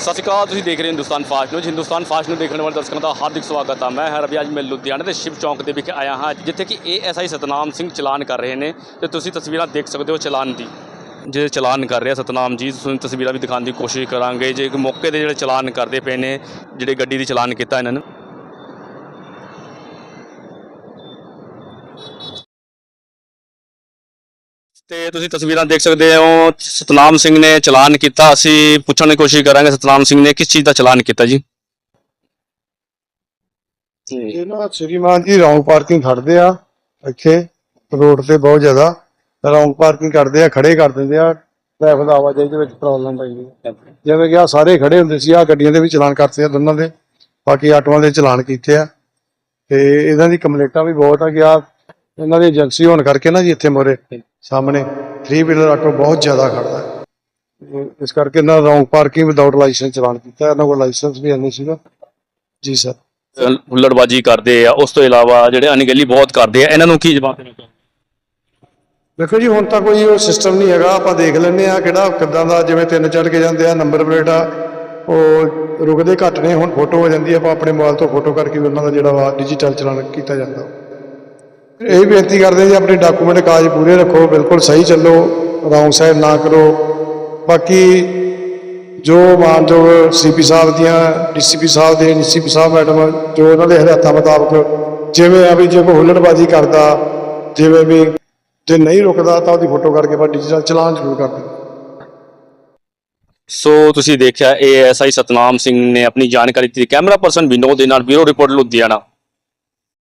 ਸਤਿ ਸ਼੍ਰੀ ਅਕਾਲ, ਤੁਸੀਂ ਦੇਖ ਰਹੇ ਹੋ Hindustan fast news. Hindustan fast ਨੂੰ ਦੇਖਣ ਵਾਲੇ ਦਰਸ਼ਕਾਂ ਦਾ ਹਾਰਦਿਕ ਸਵਾਗਤ ਆ। ਮੈਂ ਹਾਂ ਰਵੀ ਅੱਜ ਮੈਂ ਲੁਧਿਆਣਾ ਦੇ ਸ਼ਿਵ ਚੌਂਕ ਦੇ ਵਿਖੇ ਆਇਆ ਹਾਂ, ਜਿੱਥੇ ਕਿ ਏਐਸਆਈ ਸਤਨਾਮ ਸਿੰਘ ਚਲਾਨ ਕਰ ਰਹੇ ਨੇ ਤੇ ਤੁਸੀਂ ਤਸਵੀਰਾਂ ਦੇਖ ਸਕਦੇ ਹੋ ਚਲਾਨ ਦੀ। ਜਿਹੜੇ ਚਲਾਨ ਕਰ ਰਿਹਾ ਸਤਨਾਮ ਜੀ ਤੁਹਾਨੂੰ ਤਸਵੀਰਾਂ ਵੀ ਦਿਖਾਉਣ ਦੀ ਕੋਸ਼ਿਸ਼ ਕਰਾਂਗੇ। ਜੇ ਮੌਕੇ ਦੇ ਜਿਹੜੇ ਚਲਾਨ ਕਰਦੇ ਪਏ ਨੇ, ਜਿਹੜੇ ਗੱਡੀ ਦੀ ਚਲਾਨ ਕੀਤਾ ਇਹਨਾਂ ਨੇ। ਤੇ ਤੁਸੀਂ ਤਸਵੀਰਾਂ ਦੇਖ ਸਕਦੇ ਹੋ ਸਤਨਾਮ ਸਿੰਘ ਨੇ ਚਲਾਨ ਕੀਤਾ। ਅਸੀਂ ਪੁੱਛਣ ਦੀ ਕੋਸ਼ਿਸ਼ ਕਰਾਂਗੇ ਸਤਨਾਮ ਸਿੰਘ ਨੇ ਕਿਸ ਚੀਜ਼ ਦਾ ਚਲਾਨ ਕੀਤਾ ਜੀ? ਇਹ ਨਾ ਸ਼੍ਰੀਮਾਨ ਜੀ ਰੌਂਗ ਪਾਰਕਿੰਗ ਖੜਦੇ ਆ ਇੱਥੇ ਰੋਡ ਤੇ ਬਹੁਤ ਜ਼ਿਆਦਾ। ਰੌਂਗ ਪਾਰਕਿੰਗ ਕਰਦੇ ਆ ਖੜੇ ਕਰ ਦਿੰਦੇ ਆ ਟ੍ਰੈਫਿਕ ਦਾ ਆਵਾਜਾਈ ਦੇ ਵਿੱਚ ਪ੍ਰੋਬਲਮ ਪੈਂਦੀ ਹੈ ਜਿਵੇਂ ਕਿ ਆ ਸਾਰੇ ਖੜੇ ਹੁੰਦੇ ਸੀ ਆ ਗੱਡੀਆਂ ਦੇ ਵੀ ਚਲਾਨ ਕਰਤੇ ਆ ਦੋਨਾਂ ਦੇ। ਬਾਕੀ ਆਟੋਆਂ ਦੇ ਚਲਾਨ ਕੀਤੇ ਆ। ਤੇ ਇਹਨਾਂ ਦੀ ਕੰਪਲੇਂਟਾਂ ਵੀ ਬਹੁਤ ਆ ਕਿ ਆ ਇਹਨਾਂ ਦੀ ਏਜੰਸੀ ਹੋਣ ਕਰਕੇ ਨਾ ਜੀ ਇੱਥੇ ਮੋਰੇ ਸਾਹਮਣੇ 3 ਵੀਲਰ ਆਟੋ ਬਹੁਤ ਜ਼ਿਆਦਾ ਖੜਦਾ। ਹੈ। ਇਸ ਕਰਕੇ ਇਹਨਾਂ wrong parking without license challan ਕੀਤਾ ਇਹਨਾਂ ਕੋਲ ਲਾਇਸੈਂਸ ਵੀ ਨਹੀਂ ਸੀਗਾ। ਜੀ ਸਰ ਹੁੱਲੜਬਾਜੀ ਕਰਦੇ ਆ। ਉਸ ਤੋਂ ਇਲਾਵਾ ਜਿਹੜੇ ਅਣਗਹਿਲੀ ਬਹੁਤ ਕਰਦੇ ਆ। ਇਹਨਾਂ ਨੂੰ ਕੀ ਜਵਾਬ ਦੇਣਾ ਦੇਖੋ ਜੀ ਹੁਣ ਤਾਂ ਕੋਈ ਉਹ ਸਿਸਟਮ ਨਹੀਂ ਹੈਗਾ। ਆਪਾਂ ਦੇਖ ਲੈਂਦੇ ਆ ਕਿਹੜਾ ਕਿੱਦਾਂ ਦਾ ਜਿਵੇਂ ਤਿੰਨ ਚੜ ਕੇ ਜਾਂਦੇ ਆ ਨੰਬਰ ਪਲੇਟ ਆ। ਉਹ ਰੁਕਦੇ ਘੱਟ ਨੇ। ਹੁਣ ਫੋਟੋ ਹੋ ਜਾਂਦੀ ਆ। ਆਪਾਂ ਆਪਣੇ ਮੋਬਾਈਲ ਤੋਂ ਫੋਟੋ ਕਰਕੇ ਉਹਨਾਂ ਦਾ ਜਿਹੜਾ ਵਾ ਡਿਜੀਟਲ ਚਲਾਨ ਕੀਤਾ ਜਾਂਦਾ। ਇਹ ਬੇਨਤੀ ਕਰਦੇ ਜੀ, ਆਪਣੇ ਡਾਕੂਮੈਂਟ ਕਾਜ ਪੂਰੇ ਰੱਖੋ, ਬਿਲਕੁਲ ਸਹੀ ਚੱਲੋ ਰੌਂਗ ਸਾਈਡ ਨਾ ਕਰੋ। ਬਾਕੀ ਜੋ ਮਾਨਯੋਗ ਸੀਪੀ ਸਾਹਿਬ ਦੀਆਂ ਡੀਸੀਪੀ ਸਾਹਿਬ ਦੇ ਡੀਸੀਪੀ ਸਾਹਿਬ ਮੈਡਮ, ਜੋ ਉਹਨਾਂ ਦੇ ਹਦਾਇਤਾਂ ਮੁਤਾਬਕ ਜਿਵੇਂ ਆ ਵੀ ਜੇ ਕੋਈ ਹੁੱਲੜਬਾਜ਼ੀ ਕਰਦਾ, ਜਿਵੇਂ ਵੀ ਜੇ ਨਹੀਂ ਰੁਕਦਾ ਤਾਂ ਉਹਦੀ ਫੋਟੋ ਕਰਕੇ ਆਪਾਂ ਡਿਜੀਟਲ ਚਲਾਨ ਜ਼ਰੂਰ ਕਰ ਦਿੰਦੇ ਸੋ ਤੁਸੀਂ ਦੇਖਿਆ ਏਐਸਆਈ ਸਤਨਾਮ ਸਿੰਘ ਨੇ ਆਪਣੀ ਜਾਣਕਾਰੀ ਦਿੱਤੀ। ਕੈਮਰਾ ਪਰਸਨ ਵਿਨੋਦ ਦੇ ਨਾਲ, ਬਿਊਰੋ ਰਿਪੋਰਟ ਲੁਧਿਆਣਾ।